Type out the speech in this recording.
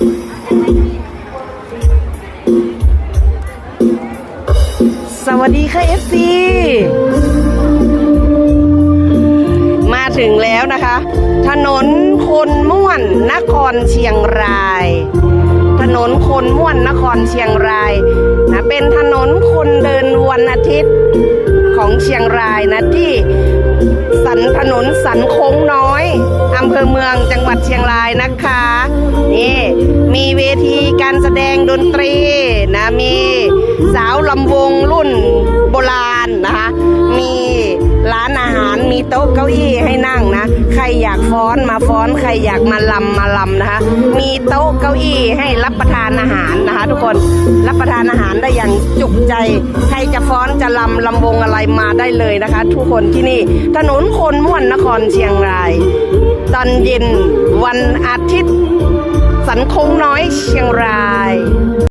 สวัสดีค่ะ FC มาถึงแล้วนะคะ ถนนคนม่วนนครเชียงราย ถนนคนม่วนนครเชียงรายนะเป็นถนนคนเดินวันอาทิตย์ของเชียงรายนะที่ สันถนนสันโค้งน้อยอำเภอเมืองจังหวัดเชียงรายนะคะนี่มีเวทีการแสดงดนตรีนะมีสาวลำวงรุ่นโบราณนะคะมีร้านอาหารมีโต๊ะเก้าอี้ให้นั่งนะ อยากฟ้อนมาฟ้อนใครอยากมาลำมาลำนะคะ มีโต๊ะเก้าอี้ให้รับประทานอาหารนะคะ ทุกคนรับประทานอาหารได้อย่างจุกใจ ใครจะฟ้อนจะลำลำวงอะไรมาได้เลยนะคะ ทุกคนที่นี่ถนนคนม่วนนครเชียงราย ตอนเย็นวันอาทิตย์ สันคงน้อยเชียงราย